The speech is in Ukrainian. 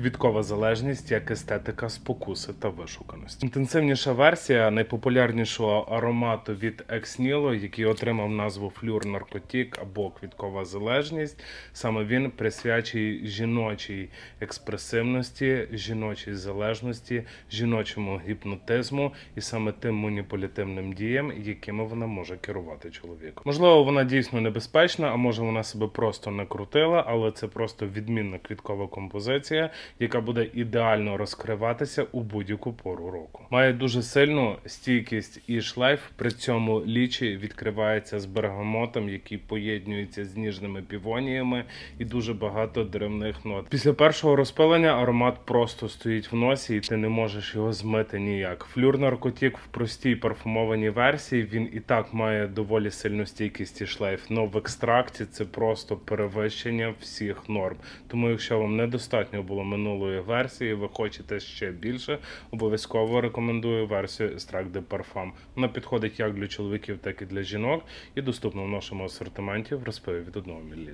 Квіткова залежність як естетика спокуси та вишуканості. Інтенсивніша версія найпопулярнішого аромату від Ексніло, який отримав назву Флюр Наркотік або Квіткова залежність. Саме він присвячує жіночій експресивності, жіночій залежності, жіночому гіпнотизму і саме тим маніпулятивним діям, якими вона може керувати чоловіком. Можливо, вона дійсно небезпечна, а може вона себе просто накрутила, але це просто відмінна квіткова композиція, яка буде ідеально розкриватися у будь-яку пору року. Має дуже сильну стійкість і шлейф. При цьому лічі відкривається з бергамотом, який поєднується з ніжними півоніями і дуже багато деревних нот. Після першого розпилення аромат просто стоїть в носі, і ти не можеш його змити ніяк. Флюр наркотік в простій парфумованій версії він і так має доволі сильну стійкість і шлейф. Но в екстракті це просто перевищення всіх норм. Тому, якщо вам недостатньо було минулої версії, ви хочете ще більше, обов'язково рекомендую версію Extract de Parfum. Вона підходить як для чоловіків, так і для жінок, і доступна в нашому асортименті в розпиві від 1 мл.